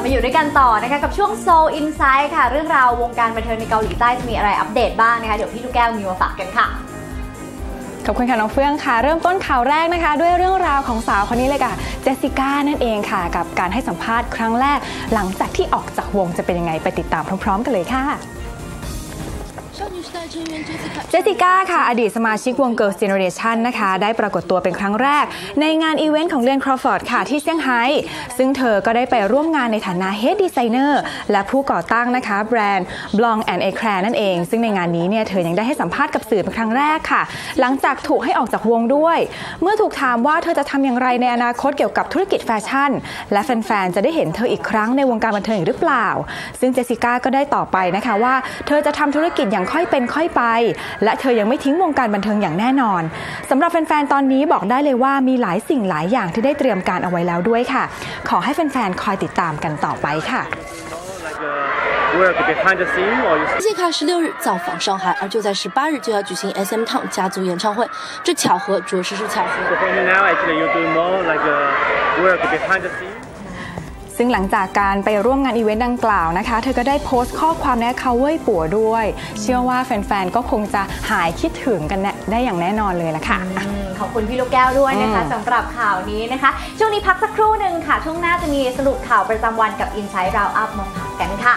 บมาอยู่ด้วยกันต่อนะคะกับช่วง Soul Insight ค่ะ เรื่องราววงการบันเทิงในเกาหลีใต้จะมีอะไรอัปเดตบ้างนะคะ เดี๋ยวพี่ลูกแก้วมีมาฝากกันค่ะ ขอบคุณค่ะน้องเฟื่องค่ะ เริ่มต้นข่าวแรกนะคะ ด้วยเรื่องราวของสาวคนนี้เลยค่ะ เจสสิก้านั่นเองค่ะ กับการให้สัมภาษณ์ครั้งแรก หลังจากที่ออกจากวงจะเป็นยังไงไปติดตามพร้อม ๆ กันเลยค่ะ เจสสิก้าค่ะ อดีตสมาชิกวง Girls Generation นะคะ ได้ปรากฏตัวเป็นครั้งแรก ในงานอีเวนต์ของเลียนครอฟอร์ดค่ะ ที่เซี่ยงไฮ้ซึ่งเธอก็ได้ไปร่วมงานในฐานะ Head Designer และผู้ก่อตั้งนะคะ แบรนด์ Blanc and Eclair นั่นเอง ซึ่งในงานนี้เนี่ยเธอยังได้ให้สัมภาษณ์กับสื่อเป็นครั้งแรกค่ะ หลังจากถูกให้ออกจากวงด้วย เมื่อถูกถามว่าเธอจะทำอย่างไรในอนาคตเกี่ยวกับธุรกิจแฟชั่น และแฟนๆจะได้เห็นเธออีกครั้งในวงการบันเทิงหรือเปล่า ซึ่งเจสสิก้าก็ได้ตอบไปนะคะว่าเธอจะทำธุรกิจอย่างค่อยเป็นค่อยไป และเธอยังไม่ทิ้งวงการบันเทิงอย่างแน่นอนสำหรับแฟนๆ ตอนนี้บอกได้เลยว่ามีหลายสิ่งหลายอย่างที่ได้เตรียมการเอาไว้แล้วด้วยค่ะ ขอให้แฟนๆ คอยติดตามกันต่อไปค่ะ work behind the scene or you 杰卡十六日造访上海，而就在十八日就要举行 SM Town 家族演唱会，这巧合着实是巧合。 ซึ่งหลังจากการไปร่วมงานอีเวนต์ดังกล่าวนะคะ เธอก็ได้โพสต์ข้อความในเขาเว้ยปัวด้วย เชื่อว่าแฟนๆ ก็คงจะหายคิดถึงกันแน่ได้อย่างแน่นอนเลยละค่ะอืมขอบคุณพี่ลูกแก้วด้วยนะคะอืมสำหรับข่าวนี้นะคะ ช่วงนี้พักสักครู่หนึ่งค่ะ ช่วงหน้าจะมีสรุปข่าวประจำวันกับ Insight Round Up มาฝากกันค่ะ